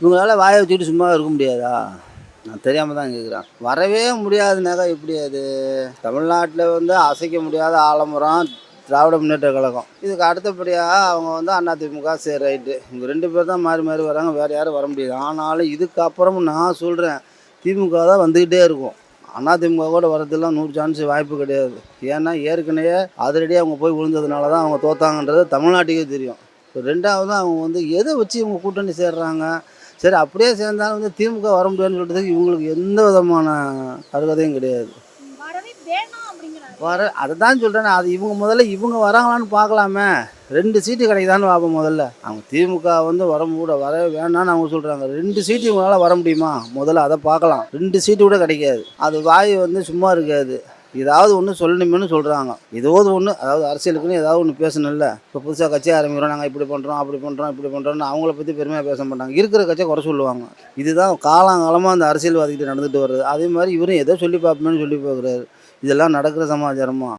இவங்களால வாயை வச்சுக்கிட்டு சும்மா இருக்க முடியாதா? நான் தெரியாமல் தான் கேட்குறேன் வரவே முடியாதுனாக்கா எப்படி அது? தமிழ்நாட்டில் வந்து அசைக்க முடியாத ஆலமரம் திராவிட முன்னேற்ற கழகம். இதுக்கு அடுத்தபடியாக அவங்க வந்து அதிமுக சரி ரைட்டு. இவங்க ரெண்டு பேர் தான் மாறி மாறி வராங்க வேறு யாரும் வர முடியாது. ஆனாலும் இதுக்கப்புறமும் நான் சொல்கிறேன் திமுக தான் வந்துக்கிட்டே இருக்கும். அதிமுக கூட வரதெல்லாம் நூறு சான்ஸ் வாய்ப்பு கிடையாது. ஏன்னா ஏற்கனவே அதிரடியாக அவங்க போய் விழுந்ததுனால தான் அவங்க தோத்தாங்கன்றது தமிழ்நாட்டுக்கே தெரியும். இப்போ ரெண்டாவது அவங்க வந்து எதை வச்சு இவங்க கூட்டணி சேர்றாங்க? சரி அப்படியே சேர்ந்தாலும் வந்து திமுக வர முடியாதுன்னு சொல்கிறதுக்கு இவங்களுக்கு எந்த விதமான அருகதையும் கிடையாது. வரவே வர அதை தான் சொல்கிறேன் அது இவங்க முதல்ல இவங்க வராங்களான்னு பார்க்கலாமே. ரெண்டு சீட்டு கிடைக்குதான்னு பார்ப்போம் முதல்ல. அவங்க திமுக வந்து வர கூட வர வேணாம்னு அவங்க சொல்கிறாங்க ரெண்டு சீட்டு இவங்களால வர முடியுமா? முதல்ல அதை பார்க்கலாம். ரெண்டு சீட்டு கூட கிடைக்காது. அது வாய் வந்து சும்மா இருக்காது. ஏதாவது ஒன்று சொல்லணுமேனு சொல்கிறாங்க ஏதாவது ஒன்று அதாவது அரசியலுக்குன்னு ஏதாவது ஒன்று பேசணும்ல. இப்போ புதுசாக கட்சி ஆரம்பிக்கிறோம் நாங்கள் இப்படி பண்ணுறோம் அப்படி பண்ணுறோம் இப்படி பண்ணுறோம்னு அவங்கள பற்றி பெருமையாக பேச மாட்டாங்க. இருக்கிற கட்சியை குறை சொல்லுவாங்க. இதுதான் காலாங்காலமாக அந்த அரசியல்வாதிகிட்ட நடந்துட்டு வருது அதே மாதிரி இவரும் எதோ சொல்லி பார்ப்போம்னு சொல்லி பார்க்குறாரு. இதெல்லாம் நடக்கிற சமாச்சாரமா?